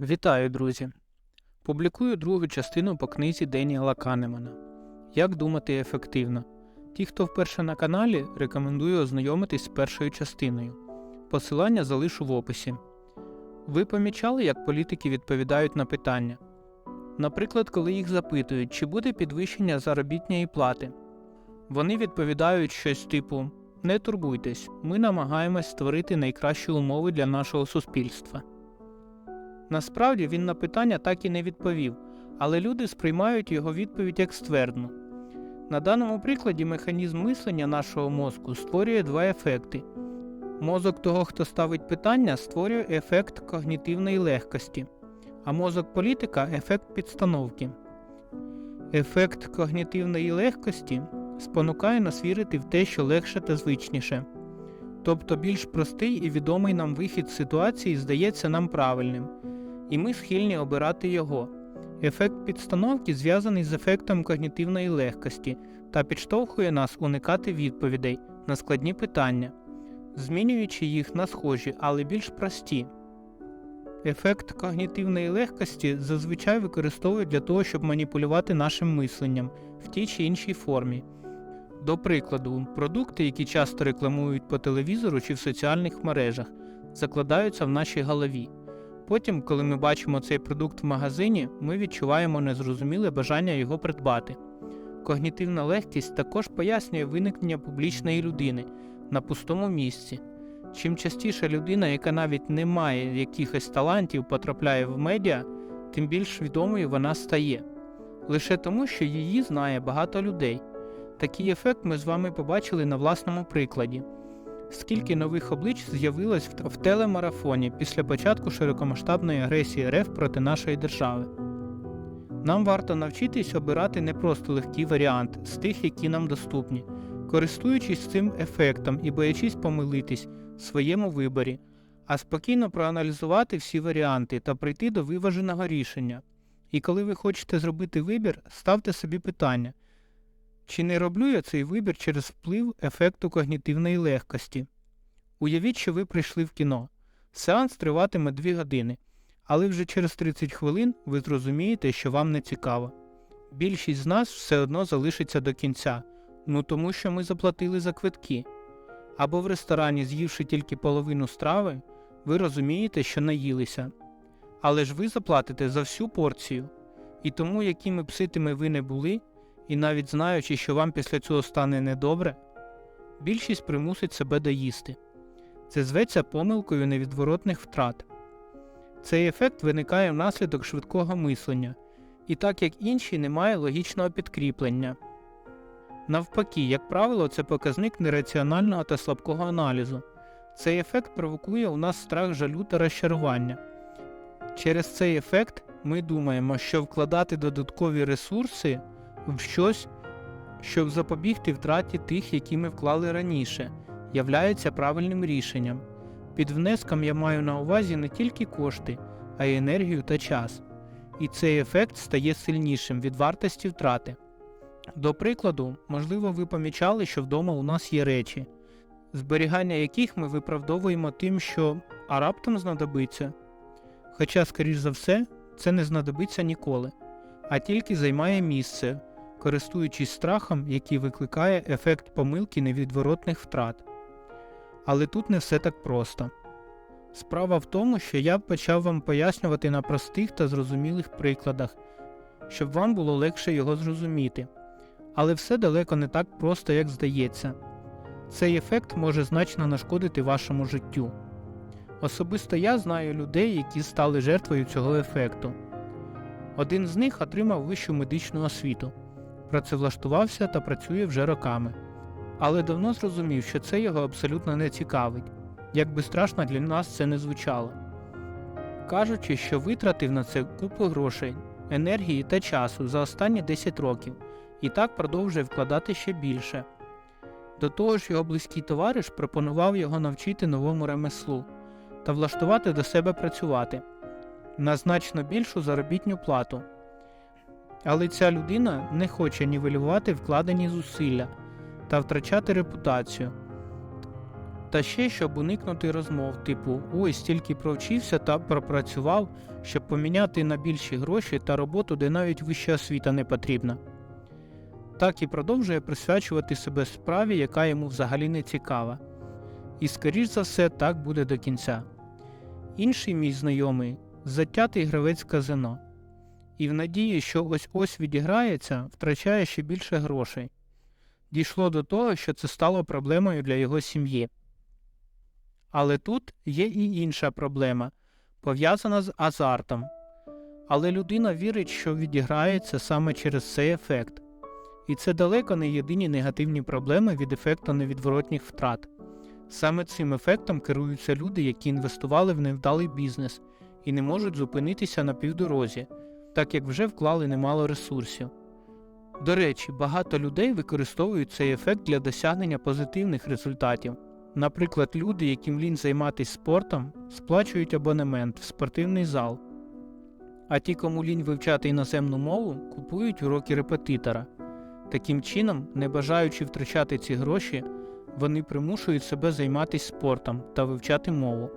Вітаю, друзі! Публікую другу частину по книзі Деніела Канемана Як думати ефективно. Ті, хто вперше на каналі, рекомендую ознайомитись з першою частиною. Посилання залишу в описі. Ви помічали, як політики відповідають на питання? Наприклад, коли їх запитують, чи буде підвищення заробітної плати. Вони відповідають щось типу: Не турбуйтесь, ми намагаємось створити найкращі умови для нашого суспільства. Насправді він на питання так і не відповів, але люди сприймають його відповідь як ствердну. На даному прикладі механізм мислення нашого мозку створює два ефекти. Мозок того, хто ставить питання, створює ефект когнітивної легкості, а мозок політика ефект підстановки. Ефект когнітивної легкості спонукає нас вірити в те, що легше та звичніше. Тобто більш простий і відомий нам вихід з ситуації здається нам правильним, і ми схильні обирати його. Ефект підстановки зв'язаний з ефектом когнітивної легкості та підштовхує нас уникати відповідей на складні питання, змінюючи їх на схожі, але більш прості. Ефект когнітивної легкості зазвичай використовують для того, щоб маніпулювати нашим мисленням в тій чи іншій формі. До прикладу, продукти, які часто рекламують по телевізору чи в соціальних мережах, закладаються в нашій голові. Потім, коли ми бачимо цей продукт в магазині, ми відчуваємо незрозуміле бажання його придбати. Когнітивна легкість також пояснює виникнення публічної людини на пустому місці. Чим частіше людина, яка навіть не має якихось талантів, потрапляє в медіа, тим більш відомою вона стає. Лише тому, що її знає багато людей. Такий ефект ми з вами побачили на власному прикладі. Скільки нових облич з'явилось в телемарафоні після початку широкомасштабної агресії РФ проти нашої держави. Нам варто навчитись обирати не просто легкий варіант з тих, які нам доступні, користуючись цим ефектом і боячись помилитись в своєму виборі, а спокійно проаналізувати всі варіанти та прийти до виваженого рішення. І коли ви хочете зробити вибір, ставте собі питання. Чи не роблю я цей вибір через вплив ефекту когнітивної легкості? Уявіть, що ви прийшли в кіно. Сеанс триватиме 2 години, але вже через 30 хвилин ви зрозумієте, що вам не цікаво. Більшість з нас все одно залишиться до кінця, ну тому що ми заплатили за квитки. Або в ресторані, з'ївши тільки половину страви, ви розумієте, що наїлися. Але ж ви заплатите за всю порцію, і тому, якими б ситими ви не були, і навіть знаючи, що вам після цього стане недобре, більшість примусить себе доїсти. Це зветься помилкою невідворотних втрат. Цей ефект виникає внаслідок швидкого мислення, і так як інші не має логічного підкріплення. Навпаки, як правило, це показник нераціонального та слабкого аналізу. Цей ефект провокує у нас страх жалю та розчарування. Через цей ефект ми думаємо, що вкладати додаткові ресурси в щось, щоб запобігти втраті тих, які ми вклали раніше, являється правильним рішенням. Під внеском я маю на увазі не тільки кошти, а й енергію та час. І цей ефект стає сильнішим від вартості втрати. До прикладу, можливо, ви помічали, що вдома у нас є речі, зберігання яких ми виправдовуємо тим, що а раптом знадобиться. Хоча, скоріш за все, це не знадобиться ніколи, а тільки займає місце, користуючись страхом, який викликає ефект помилки невідворотних втрат. Але тут не все так просто. Справа в тому, що я почав вам пояснювати на простих та зрозумілих прикладах, щоб вам було легше його зрозуміти. Але все далеко не так просто, як здається. Цей ефект може значно нашкодити вашому життю. Особисто я знаю людей, які стали жертвою цього ефекту. Один з них отримав вищу медичну освіту, працевлаштувався та працює вже роками, але давно зрозумів, що це його абсолютно не цікавить, як би страшно для нас це не звучало. Кажучи, що витратив на це купу грошей, енергії та часу за останні 10 років і так продовжує вкладати ще більше. До того ж, його близький товариш пропонував його навчити новому ремеслу та влаштувати до себе працювати на значно більшу заробітню плату. Але ця людина не хоче нівелювати вкладені зусилля та втрачати репутацію. Та ще щоб уникнути розмов, типу ой, стільки провчився та пропрацював, щоб поміняти на більші гроші та роботу, де навіть вища освіта не потрібна. Так і продовжує присвячувати себе справі, яка йому взагалі не цікава. І скоріш за все так буде до кінця. Інший мій знайомий затятий гравець казино, і в надії, що ось ось відіграється, втрачає ще більше грошей. Дійшло до того, що це стало проблемою для його сім'ї. Але тут є і інша проблема, пов'язана з азартом. Але людина вірить, що відіграється саме через цей ефект. І це далеко не єдині негативні проблеми від ефекту невідворотніх втрат. Саме цим ефектом керуються люди, які інвестували в невдалий бізнес і не можуть зупинитися на півдорозі, так як вже вклали немало ресурсів. До речі, багато людей використовують цей ефект для досягнення позитивних результатів. Наприклад, люди, яким лінь займатися спортом, сплачують абонемент в спортивний зал, а ті, кому лінь вивчати іноземну мову, купують уроки репетитора. Таким чином, не бажаючи втрачати ці гроші, вони примушують себе займатися спортом та вивчати мову.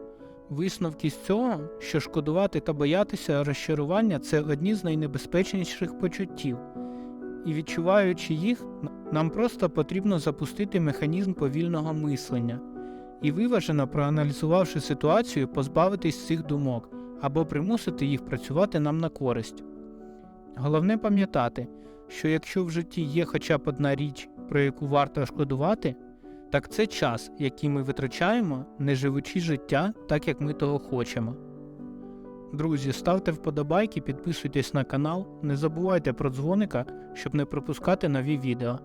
Висновки з цього, що шкодувати та боятися розчарування це одні з найнебезпечніших почуттів, і відчуваючи їх, нам просто потрібно запустити механізм повільного мислення і виважено проаналізувавши ситуацію, позбавитись цих думок або примусити їх працювати нам на користь. Головне пам'ятати, що якщо в житті є хоча б одна річ, про яку варто шкодувати, так це час, який ми витрачаємо, не живучи життя так, як ми того хочемо. Друзі, ставте вподобайки, підписуйтесь на канал, не забувайте про дзвоника, щоб не пропускати нові відео.